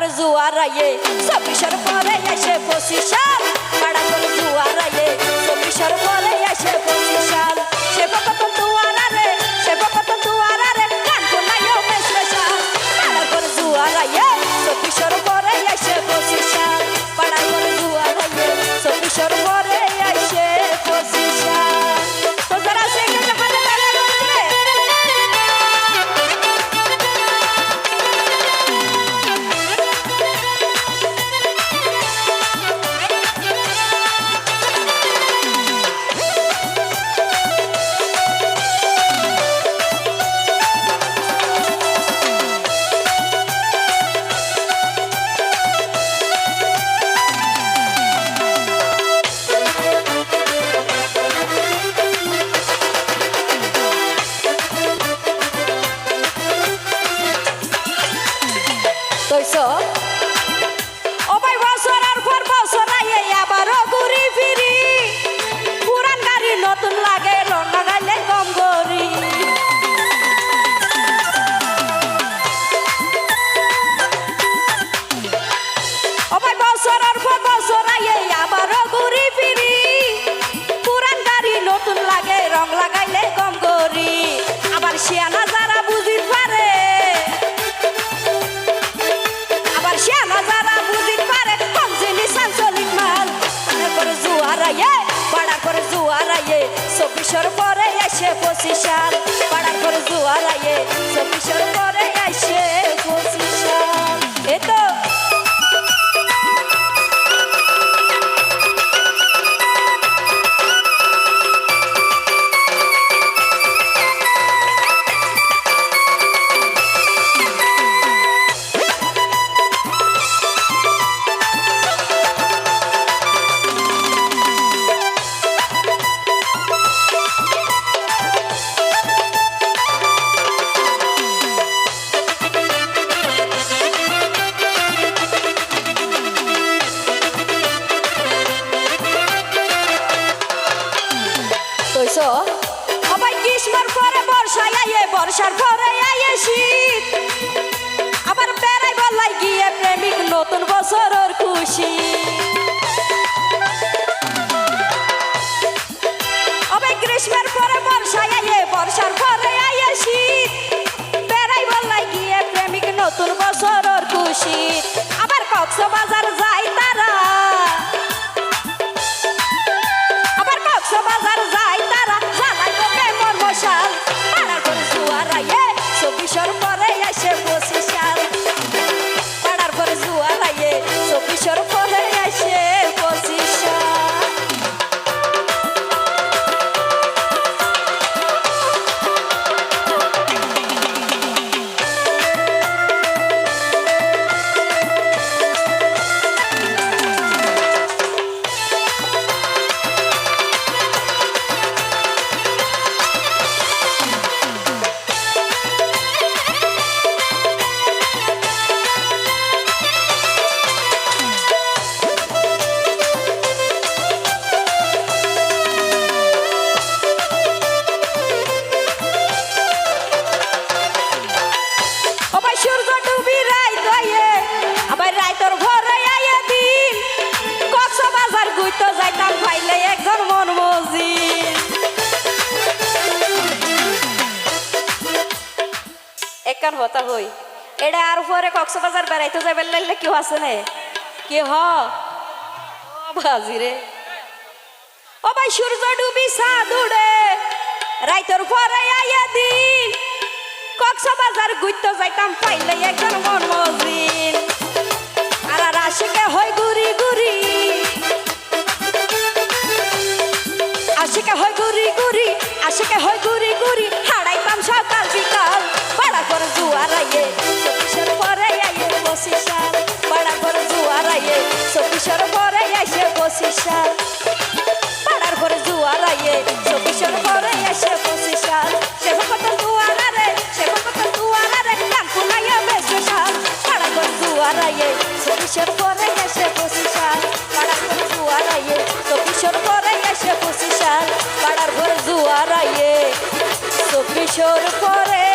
পরে জুয়ার আইয়ে চব্বিশের পরে এসে পঁচিশ সাল পাড়ার পরে জুয়ার আইয়ে চব্বিশের পরে এসে পঁচিশ সাল সে কত দুয়ার রে সে কত দুয়ার রে কান কোনাইও বেশ বেশাল পাড়ার পরে জুয়ার আইয়ে So. পঁচিশ সাল পাড়া করে জুয়ার আইয়ে তৈছ আবার গ্রীষ্মের পরে বর্ষায় আইয়ে বর্ষার পরে আইয়ে শীত? আবার বেড়াই বলাই গিয়ে একান হতা হই। এটা আর পরে কক্সবাজার বেড়াইতে যাবে লাইলে কেউ আছে না? কে হ বাজি রে। ও ভাই সূর্য ডুবি সাদ রাইতর পরে আইয়া দিন। কক্সবাজার গুইতো যাইতাম পাইলে একজন মন মজিন আর আশিকে হয় জুয়ার আইয়ে চব্বিশের পরে আইয়ে পঁচিশ সাল পাড়া করে জুয়ার আইয়ে চব্বিশের পরে আইসে পঁচিশ সাল পাড়ার ঘরে জুয়ার আইয়ে চব্বিশের পরে এসে পঁচিশ সাল সে কত দুয়ার রে সে কত দুয়ার রে কান কুনাইয়া বেশ সাল পাড়ার ঘরে জুয়ার আইয়ে চব্বিশের পরে এসে পঁচিশ সাল পাড়ার ঘরে জুয়ার আইয়ে চব্বিশের পরে এসে পঁচিশ সাল পাড়ার ঘরে জুয়ার আইয়ে চব্বিশের পরে